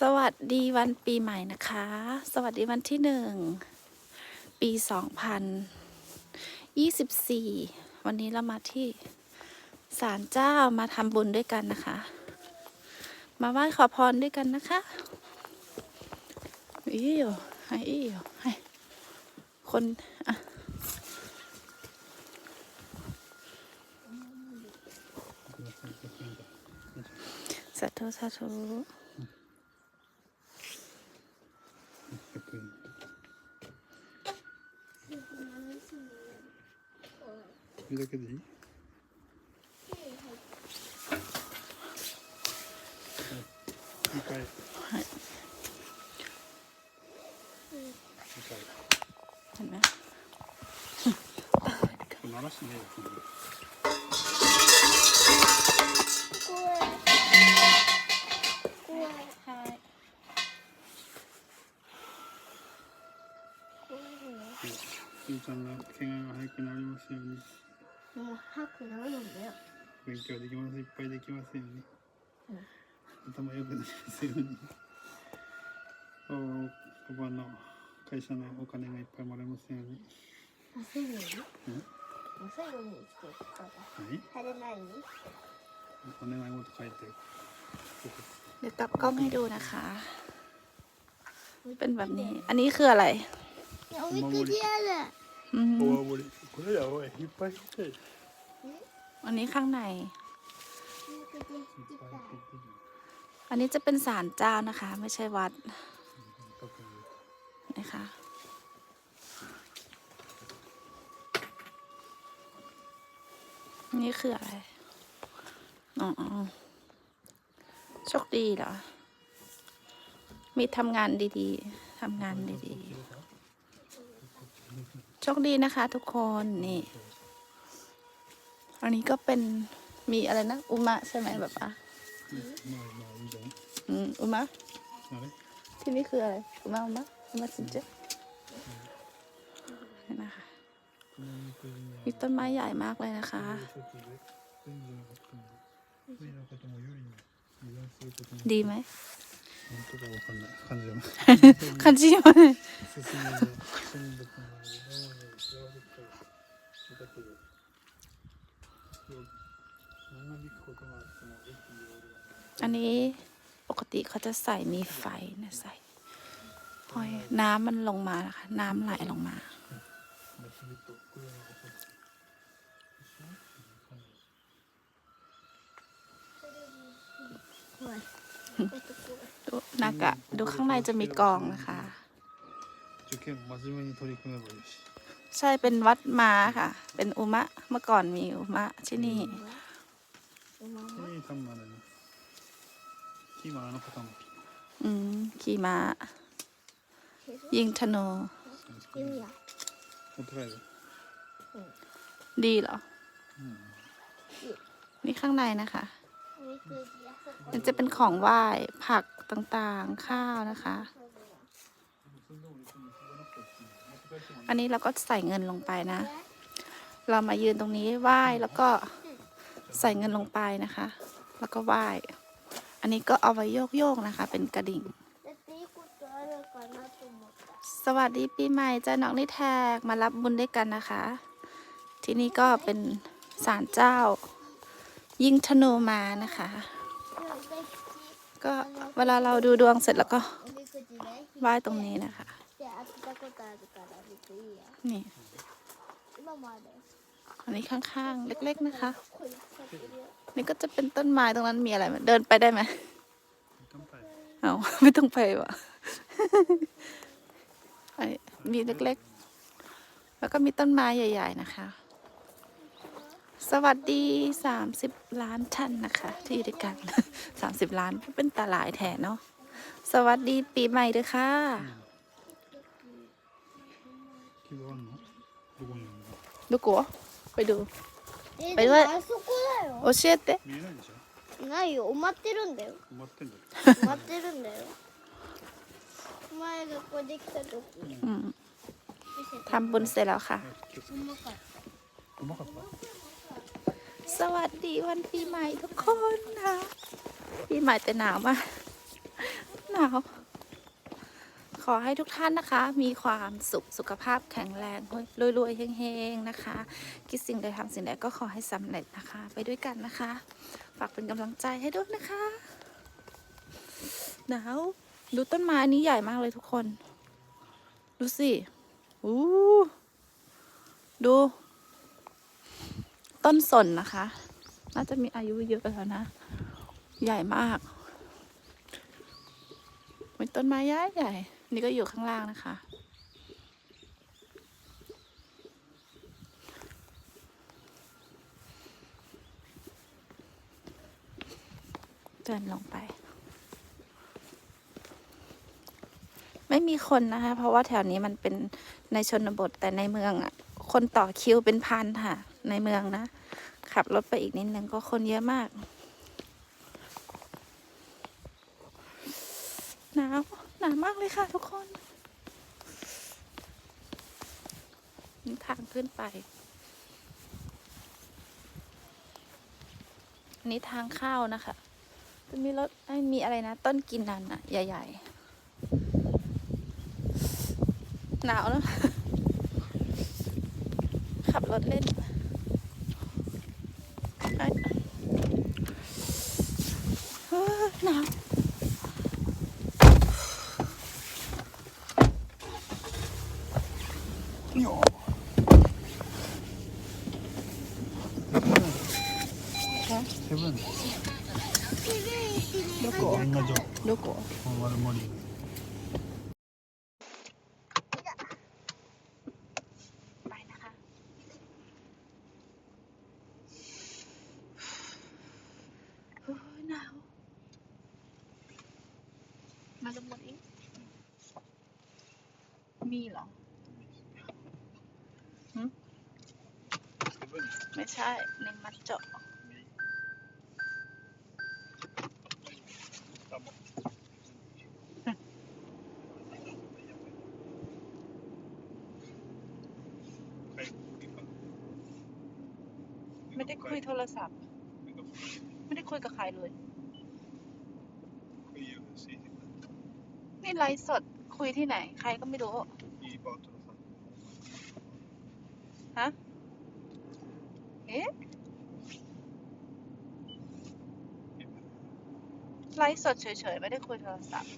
สวัสดีวันปีใหม่นะคะ สวัสดีวันที่หนึ่ง ปีสองพันยี่สิบสี่วันนี้เรามาที่ศาลเจ้ามาทำบุญด้วยกันนะคะ มาไหว้ขอพรด้วยกันนะคะอีอยู่ให้อีอยู่ให้คนอะสาธุสาธุ こだけでいい？はい。らしねえよ。そんなゆうちゃんの怪我が早くなりますようにもう早くなるんだよ。勉強できますいっぱいできますように、うん頭良くなりますようにおおばの会社のお金がいっぱいもらえますようにもう最後にうんもう最後にしてからはい晴れないにお願い事書いて เดี๋ยวกลับกล้องให้ดูนะคะ เป็นแบบนี้ อันนี้คืออะไร いやおみくじある อัวันนี้ข้างในอันนี้จะเป็นศาลเจ้านะคะ ไม่ใช่วัดนะคะ นี่คืออะไร อ๋อโชคดีเหรอ มีทำงานดีๆทำงานดีๆ โชคดีนะคะ ทุกคนนี่ อันนี้ก็เป็นมีอะไรนะอุมะใช่ไหมแบบอะอุมะที่นี่คืออะไรอุมะอุมะอุมะสินเจนี่นะคะมีต้นไม้ใหญ่มากเลยนะคะ ดีไหม なんとかわかんない感じがคันจิมา 進んで進んでこのように幸せとだけど長引くことがあっても駅による อันนี้ปกติเขาจะใส่มีไฟนะใส่ห้อยน้ำมันลงมานะคะ น้ำไหลลงมา まあ日々とこれは起こす怖い นักอะดูข้างในจะมีกองนะคะ ใช่เป็นวัดม้าค่ะ เป็นอุมะเมื่อก่อนมีอุมะที่นี่ขี่ม้าอืมขี่ม้ายิงธนูดีเหรอ นี่ข้างในนะคะมันจะเป็นของไหว้ผัก ต่างๆ ข้าวนะคะ อันนี้เราก็ใส่เงินลงไปนะ เรามายืนตรงนี้ไหว้แล้วก็ใส่เงินลงไปนะคะ แล้วก็ไหว้ อันนี้ก็เอาไว้โยกๆนะคะ เป็นกระดิ่ง สวัสดีปีใหม่เจ้าน้องนิแทกมารับบุญด้วยกันนะคะ ที่นี่ก็เป็นศาลเจ้า ยิ่งธนูมานะคะ ก็เวลาเราดูดวงเสร็จแล้วก็ไหว้ตรงนี้นะคะ นี่อันนี้ข้างๆ เล็ก ๆนะคะ นี่ก็จะเป็นต้นไม้ตรงนั้นมีอะไรมเดินไปได้ไหมเอาไม่ต้องไปวะมีเล็กๆ แล้วก็มีต้นไม้ใหญ่ ๆ นะคะ สวัสดีสามสิบล้านท่านนะคะ ที่อยู่ด้วยกัน สามสิบล้านเป็นตาหลายแทนเนาะสวัสดีปีใหม่ด้วยค่ะ 希望あんのどこにあるの ดูกัวไปดู えバイバイでもあそこだよ教えて見えないでしょないよ埋まってるんだよ埋まってんだよ埋まってるんだよ前がここできた時に อืม 見せて ทำบุญเสร็จแล้วค่ะ 気をつけうまかったうまかった สวัสดีวันปีใหม่ทุกคนนะปีใหม่แต่หนาวมากหนาว ขอให้ทุกท่านนะคะ มีความสุขสุขภาพแข็งแรงรวยๆเฮงๆนะคะ คิดสิ่งใดทำสิ่งใดก็ขอให้สำเร็จนะคะ ไปด้วยกันนะคะ ฝากเป็นกำลังใจให้ด้วยนะคะหนาวดูต้นไม้นี้ใหญ่มากเลยทุกคน ดูสิอู้ดู ต้นสนนะคะ น่าจะมีอายุเยอะแล้วนะ ใหญ่มากเป็นต้นไม้ใหญ่ใหญ่ นี่ก็อยู่ข้างล่างนะคะ เดินลงไป ไม่มีคนนะคะ เพราะว่าแถวนี้มันเป็นในชนบทแต่ในเมืองอะ คนต่อคิวเป็นพันค่ะ ในเมืองนะ ขับรถไปอีกนิดนึงก็คนเยอะมากหนาวหนาวมากเลยค่ะทุกคนนี่ทางขึ้นไป อันนี้ทางเข้านะคะจะมีรถไอ้มีอะไรนะ ต้นกินนันอะใหญ่ ๆ หนาวแล้ว vọt lên Đấy. À, nào nhỏ 세븐. どこどこ มาลงหมดอีก มีเหรอหึไม่ใช่ในมัดเจาะไม่ได้คุยโทรศัพท์ ไม่ได้คุยกับใครเลย ไลฟ์สดคุยที่ไหน ใครก็ไม่รู้ฮะ เอ๊ะ ไลฟ์สดเฉยๆ ไม่ได้คุยโทรศัพท์